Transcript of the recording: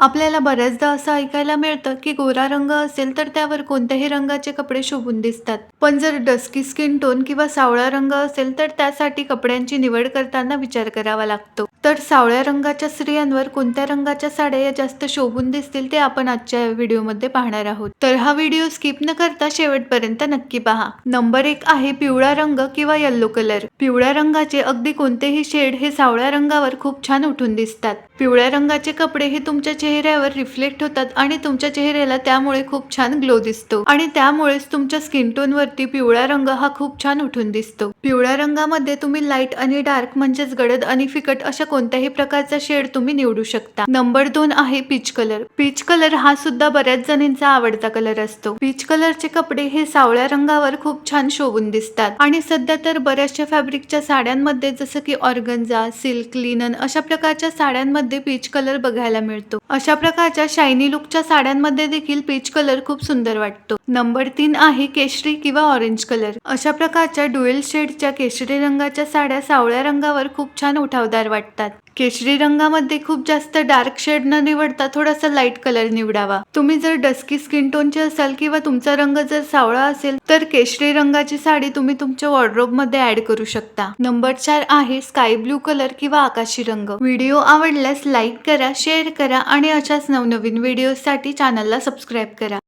आपल्याला बऱ्याचदा असं ऐकायला मिळतं की गोरा रंग असेल तर त्यावर कोणत्याही रंगाचे कपडे शोभून दिसतात. पण जर डस्की स्किन टोन किंवा सावळा रंग असेल तर त्यासाठी कपड्यांची निवड करताना विचार करावा लागतो. तर सावळ्या रंगाच्या स्त्रियांवर कोणत्या रंगाच्या साड्या या जास्त शोभून दिसतील ते आपण आजच्या व्हिडिओमध्ये पाहणार आहोत. तर हा व्हिडिओ स्किप न करता शेवटपर्यंत नक्की पहा. नंबर एक आहे पिवळा रंग किंवा येल्लो कलर पिवळ्या रंगाचे अगदी कोणतेही शेड हे सावळ्या रंगावर खूप छान उठून दिसतात. पिवळ्या रंगाचे कपडे हे तुमच्या चेहऱ्यावर रिफ्लेक्ट होतात आणि तुमच्या चेहऱ्याला त्यामुळे खूप छान ग्लो दिसतो. आणि त्यामुळेच तुमच्या स्किन टोन वरती पिवळा रंग हा खूप छान उठून दिसतो. पिवळ्या रंगामध्ये तुम्ही लाइट आणि डार्क म्हणजेच गडद आणि फिकट अशा कोणत्याही प्रकारचा शेड तुम्ही निवडू शकता. नंबर दोन आहे पीच कलर पीच कलर हा सुद्धा बऱ्याच जणींचा आवडता कलर असतो. पीच कलरचे कपडे हे सावळ्या रंगावर खूप छान शोभून दिसतात. आणि सध्या तर बऱ्याचशा फॅब्रिकच्या साड्यांमध्ये जसं की ऑर्गन्झा सिल्क लिनन अशा प्रकारच्या साड्यांमध्ये पीच कलर बघायला मिळतो. अशा प्रकारच्या शायनी लुकच्या साड्यांमध्ये देखील पीच कलर खूप सुंदर वाटतो. नंबर तीन आहे केशरी किंवा ऑरेंज कलर अशा प्रकारच्या डुएल शेडच्या केशरी रंगाच्या साड्या सावळ्या रंगावर खूप छान उठावदार वाटतात. केशरी रंगामध्ये खूप जास्त डार्क शेड न निवडता थोडासा लाइट कलर निवडावा. तुम्ही जर डस्की स्किन टोनचे असाल किंवा तुमचा रंग जर सावळा असेल तर केशरी रंगाची साडी तुम्ही तुमच्या वॉर्ड्रोबमध्ये ऍड करू शकता. नंबर चार आहे स्काय ब्लू कलर किंवा आकाशी रंग. व्हिडिओ आवडल्यास लाईक करा शेअर करा आणि आणि अशाच नवनवीन व्हिडिओसाठी चॅनलला सबस्क्राईब करा.